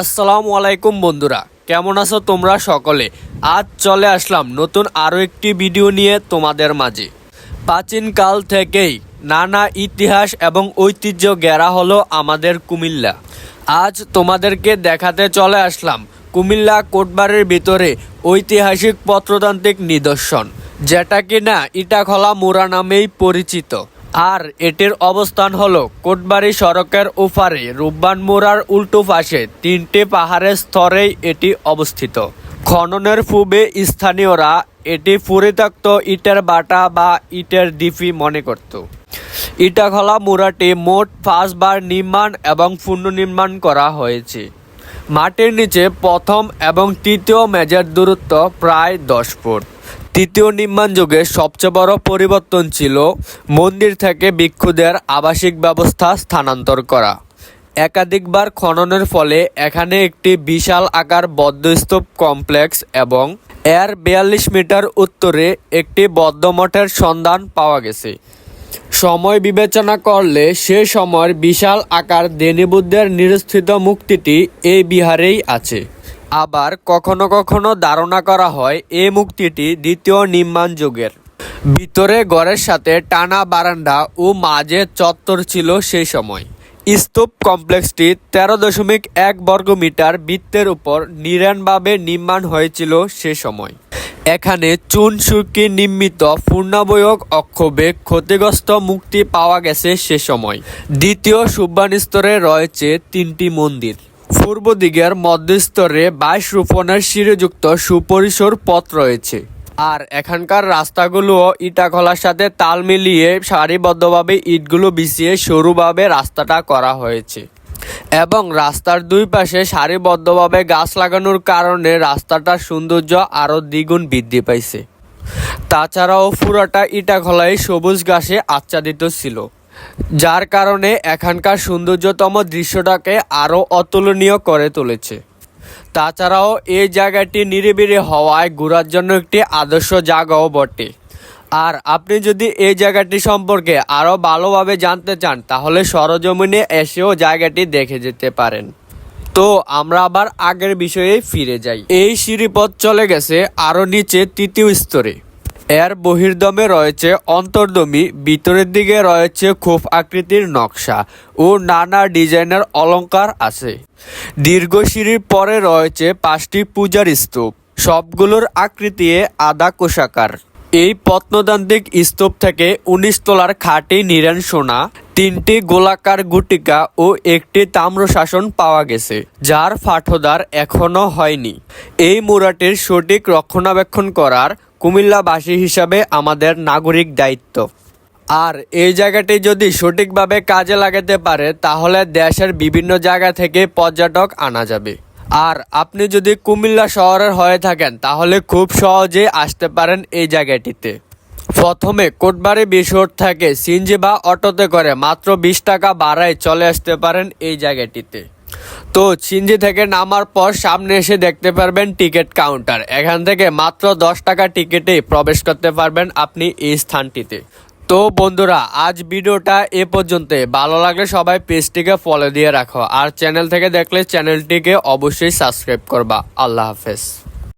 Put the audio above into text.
আসসালামু আলাইকুম বন্ধুরা, কেমন আছো তোমরা সকলে? আজ চলে আসলাম নতুন আরও একটি ভিডিও নিয়ে তোমাদের মাঝে। প্রাচীনকাল থেকেই নানা ইতিহাস এবং ঐতিহ্য গেরা হলো আমাদের কুমিল্লা। আজ তোমাদেরকে দেখাতে চলে আসলাম কুমিল্লা কোটবাড়ির ভিতরে ঐতিহাসিক প্রত্নতান্ত্রিক নিদর্শন, যেটা কিনা ইটাখলা মোড়া নামেই পরিচিত। আর এটির অবস্থান হলো কোটবাড়ি সড়কের ওপারে রূপবান মোড়ার উল্টো পাশে, তিনটে পাহাড়ের স্তরেই এটি অবস্থিত। খননের পূর্বে স্থানীয়রা এটি পরিত্যক্ত ইটের বাটা বা ইটের ডিপি মনে করত। ইটাখলা মুরাটি মোট পাঁচবার নির্মাণ এবং পুনর্নির্মাণ করা হয়েছে। মাটির নিচে প্রথম এবং তৃতীয় মেজের দূরত্ব প্রায় দশ ফুট। তৃতীয় নির্মাণ যুগে সবচেয়ে বড় পরিবর্তন ছিল মন্দির থেকে ভিক্ষুদের আবাসিক ব্যবস্থা স্থানান্তর করা। একাধিকবার খননের ফলে এখানে একটি বিশাল আকার বদ্ধস্তূপ কমপ্লেক্স এবং এর বিয়াল্লিশ মিটার উত্তরে একটি বদ্ধ মঠের সন্ধান পাওয়া গেছে। সময় বিবেচনা করলে সে সময়ের বিশাল আকার দেনীবুদ্ধের নিরস্থিত মুক্তিটি এই বিহারেই আছে। আবার কখনো কখনো ধারণা করা হয় এই মুক্তিটি দ্বিতীয় নির্মাণ যুগের। ভিতরে ঘরের সাথে টানা বারান্দা ও মাঝে চত্বর ছিল সেই সময়। স্তূপ কমপ্লেক্সটি তেরো দশমিক এক বর্গ মিটার বৃত্তের উপর নিরানভাবে নির্মাণ হয়েছিল সে সময়। এখানে চুন সুরকি নির্মিত পূর্ণাবয়ক অক্ষবে ক্ষতিগ্রস্ত মুক্তি পাওয়া গেছে সে সময়। দ্বিতীয় সুব্বান স্তরে রয়েছে তিনটি মন্দির। পূর্ব দিকের মধ্যস্তরে বাইশ রোপণের সিঁড়িযুক্ত সুপরিসর পথ রয়েছে। আর এখানকার রাস্তাগুলো ইটাখলার সাথে তাল মিলিয়ে সারিবদ্ধভাবে ইটগুলো বিছিয়ে সরুভাবে রাস্তাটা করা হয়েছে। এবং রাস্তার দুই পাশে সারিবদ্ধভাবে গাছ লাগানোর কারণে রাস্তাটার সৌন্দর্য আরও দ্বিগুণ বৃদ্ধি পাইছে। তাছাড়াও পুরাটা ইটাখলাই সবুজ ঘাসে আচ্ছাদিত ছিল। যার কারণে এখানকার সৌন্দর্যতম দৃশ্যটাকে আরও অতুলনীয় করে তুলেছে। তাছাড়াও এই জায়গাটি নিরিবিলি হওয়ায় ঘোরার জন্য একটি আদর্শ জায়গাও বটে। আর আপনি যদি এই জায়গাটি সম্পর্কে আরও ভালোভাবে জানতে চান, তাহলে সরজমিনে এসেও জায়গাটি দেখে যেতে পারেন। তো আমরা আবার আগের বিষয়ে ফিরে যাই। এই সিঁড়িপথ চলে গেছে আরও নিচে তৃতীয় স্তরে। এর বহির্দমে রয়েছে অন্তর্দমি, ভিতরের দিকে রয়েছে খুব আকৃতির নকশা ও নানা ডিজাইনের অলংকার আছে। দীর্ঘ সিঁড়ির পরে রয়েছে পাঁচটি পূজার স্তূপ, সবগুলোর আকৃতি আদা কোষাকার। এই প্রত্নতান্ত্রিক স্তূপ থেকে উনিশ তলার খাঁটি নিরান সোনা, তিনটি গোলাকার গুটিকা ও একটি তাম্র শাসন পাওয়া গেছে, যার ফাঠোদার এখনও হয়নি। এই মুরাটির সঠিক রক্ষণাবেক্ষণ করার কুমিল্লাবাসী হিসাবে আমাদের নাগরিক দায়িত্ব। আর এই জায়গাটি যদি সঠিকভাবে কাজে লাগাতে পারে, তাহলে দেশের বিভিন্ন জায়গা থেকে পর্যটক আনা যাবে। আর আপনি যদি কুমিল্লা শহরের হয়ে থাকেন, তাহলে খুব সহজে আসতে পারেন এই জায়গাটিতে। প্রথমে কোটবাড়ি বিশোর থেকে সিনজি বা অটোতে করে মাত্র বিশ টাকা বাড়ায় চলে আসতে পারেন এই জায়গাটিতে। তো চিনজি থেকে নামার পর সামনে এসে দেখতে পারবেন টিকিট কাউন্টার। এখান থেকে মাত্র দশ টাকা টিকিটেই প্রবেশ করতে পারবেন আপনি এই স্থানটিতে। তো বন্ধুরা, আজ ভিডিওটা এ পর্যন্ত ভালো লাগলে সবাই পেজটিকে ফলো দিয়ে রাখো। আর চ্যানেল থেকে দেখলে চ্যানেলটিকে অবশ্যই সাবস্ক্রাইব করবা। আল্লাহ হাফেজ।